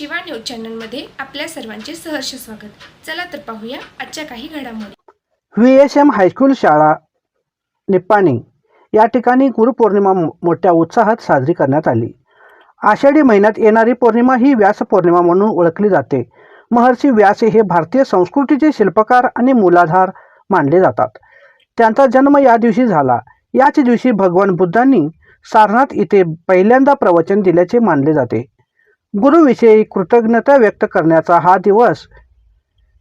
Shiva news चॅनलमध्ये आपल्या सर्वांचे सहर्ष स्वागत. चला तर पाहूया आजच्या काही घडामोडी. व्ही एस एम हायस्कूल शाळा निप्पाणी. या ठिकाणी गुरुपौर्णिमा मोठ्या उत्साहात साजरी करण्यात आली. आषाढी महिन्यात येणारी पौर्णिमा ही व्यास पौर्णिमा म्हणून ओळखली जाते. महर्षी व्यास हे भारतीय संस्कृतीचे शिल्पकार आणि मूलाधार मानले जातात. त्यांचा जन्म या दिवशी झाला. याच दिवशी भगवान बुद्धांनी सारनाथ इथे पहिल्यांदा प्रवचन दिल्याचे मानले जाते. गुरुविषयी कृतज्ञता व्यक्त करण्याचा हा दिवस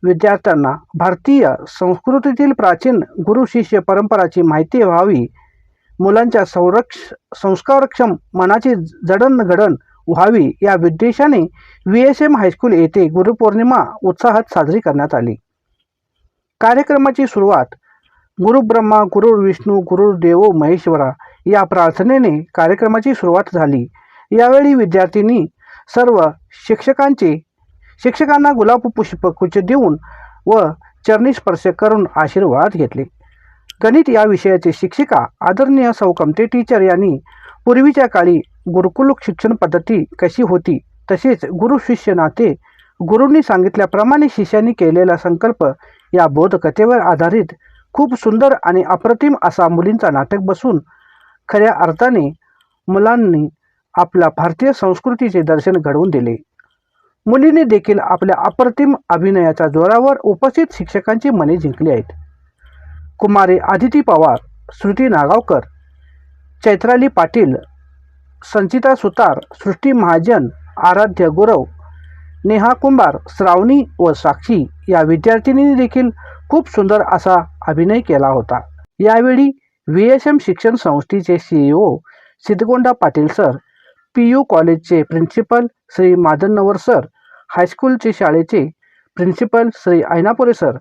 विद्यार्थ्यांना भारतीय संस्कृतीतील प्राचीन गुरु शिष्य परंपराची माहिती व्हावी. मुलांच्या संरक्ष संस्कारक्षम मनाची जडणघडण व्हावी या उद्देशाने व्ही एस एम हायस्कूल येथे गुरुपौर्णिमा उत्साहात साजरी करण्यात आली. कार्यक्रमाची सुरुवात गुरुब्रह्मा गुरु विष्णू गुरु देवो महेश्वरा या प्रार्थनेने कार्यक्रमाची सुरुवात झाली. यावेळी विद्यार्थ्यांनी सर्व शिक्षकांची शिक्षकांना गुलाब पुष्पगुच्छ देऊन व चरणी स्पर्श करून आशीर्वाद घेतले. गणित या विषयाचे शिक्षिका आदरणीय सौ कमते टीचर यांनी पूर्वीच्या काळी गुरुकुल शिक्षण पद्धती कशी होती तसेच गुरु शिष्य नाते गुरूंनी सांगितल्याप्रमाणे शिष्यांनी केलेला संकल्प या बोधकथेवर आधारित खूप सुंदर आणि अप्रतिम असा मुलींचा नाटक बसून खऱ्या अर्थाने मुलांनी आपल्या भारतीय संस्कृतीचे दर्शन घडवून दिले. मुलीने देखील आपल्या अप्रतिम अभिनयाच्या जोरावर उपस्थित शिक्षकांची मने जिंकली आहेत. कुमारी आदिती पवार श्रुती नागावकर चैत्राली पाटील संचिता सुतार सृष्टी महाजन आराध्य गुरव नेहा कुंभार श्रावणी व साक्षी या विद्यार्थिनींनी देखील खूप सुंदर असा अभिनय केला होता. यावेळी व्ही एस एम शिक्षण संस्थेचे CEO Siddhagonda Patil sir P U कॉलेजचे प्रिन्सिपल श्री मादननवर सर हायस्कूलचे शाळेचे principal Shri Ainapure sir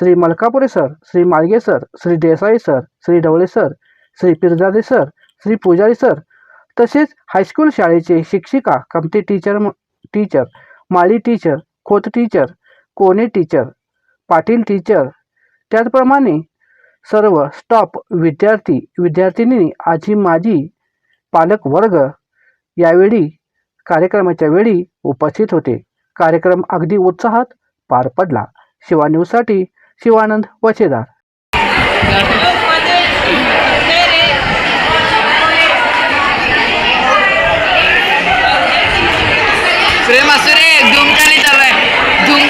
Shri Malkapure sir Shri Malge sir Shri Desai sir Shri Dhawale sir Shri Pirjade sir Shri Pujari sir तसेच high school शाळेचे शिक्षिका Kamate teacher म- teacher Mali teacher Khot teacher Kone teacher Patil teacher त्याचप्रमाणे सर्व stop विद्यार्थी विद्यार्थिनी आजी माजी पालक वर्ग यावेळी कार्यक्रमाच्या वेळी उपस्थित होते. कार्यक्रम अगदी उत्साहात पार पडला. शिवा न्यूजसाठी शिवानंद वचेदार. प्रेम असू रे धूम चालू आहे धूम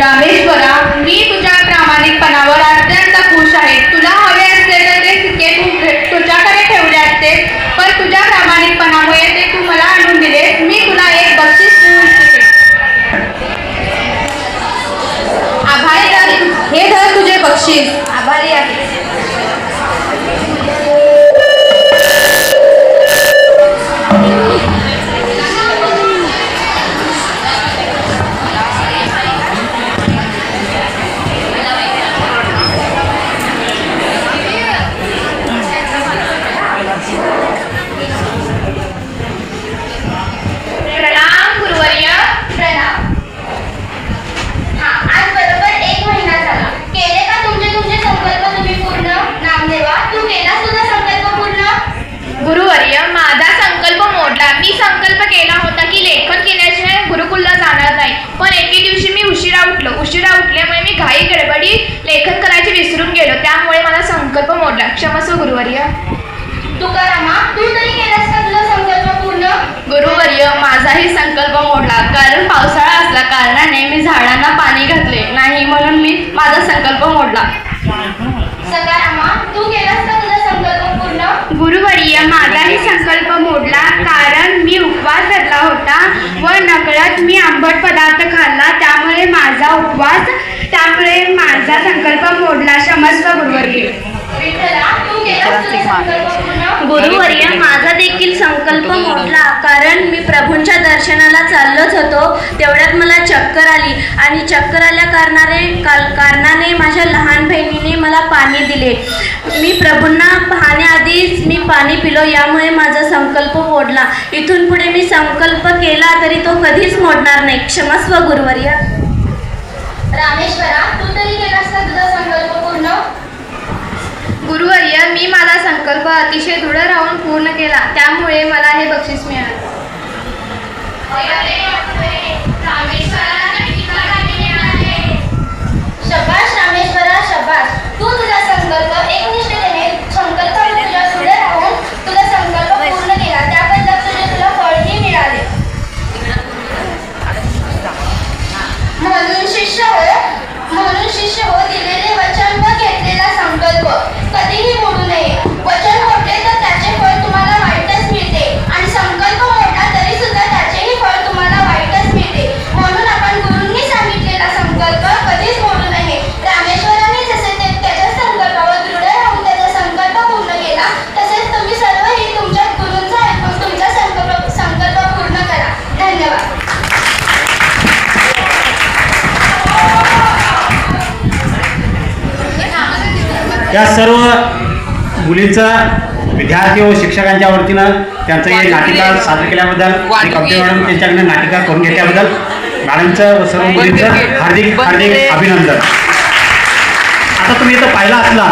रामेश्वरा मी तुझ्या प्रामाणिकपणावर अत्यंत खुश आहे. तुला हवे असलेले ते सिक्के तू तुझ्याकडे ठेवले असते पण तुझ्या प्रामाणिकपणामुळे ते तू मला आणून दिले. मी तुला एक बक्षीस देऊ इच्छिते आभार हे धर तुझे बक्षीस. उशिरा उठलो उशिरा उठल्यामुळे मी घाई गडबडी लेखन करायचे विसरून गेलो. त्यामुळे माझा संकल्प मोडला. क्षमस्व गुरुवर्य. तुकारामा तू तरी केलास का तुझा संकल्प पूर्ण? गुरुवर्य माझाही संकल्प मोडला. कारण पावसाळा असला कारणाने मी झाडांना पाणी घातले नाही म्हणून मी माझा संकल्प मोडला. सकारामा तू केलास का तुझा संकल्प पूर्ण? गुरुवर्य माझाही संकल्प मोडला. कारण मी उपवास धरला होता व नकळत मी आंबट पदार्थ खाल्ला माझा उपवास. त्यामुळे माझा संकल्प मोडला क्षमस्व गुरुवर्य गुरुवर्य माझा देखील संकल्प मोडला. कारण मी प्रभूंच्या दर्शनाला चाललोच होतो. तेवढ्यात मला चक्कर आली. आणि चक्कर आल्या कारणाने कारणाने माझ्या लहान बहिणीने मला पाणी दिले. मी प्रभूंना पाहण्याआधीच मी पाणी पिलो. यामुळे माझा संकल्प मोडला. इथून पुढे मी संकल्प केला तरी तो कधीच मोडणार नाही. क्षमस्व गुरुवर्य रामेश्वरा तू तरी केलास का तुझा संकल्प पूर्ण? गुरुवर्य मी माझा संकल्प अतिशय दृढ राहून पूर्ण केला. त्यामुळे मला हे बक्षीस मिळालं. रामेश्वरा या सर्व मुलींचा विद्यार्थी व शिक्षकांच्या वतीनं त्यांचं हे नाटिका सादर केल्याबद्दल कमते मॅडम त्यांच्याकडनं नाटिका करून घेतल्याबद्दल मॅडमचं व सर्व मुलींचं हार्दिक हार्दिक अभिनंदन. आता तुम्ही इथं पाहिला असला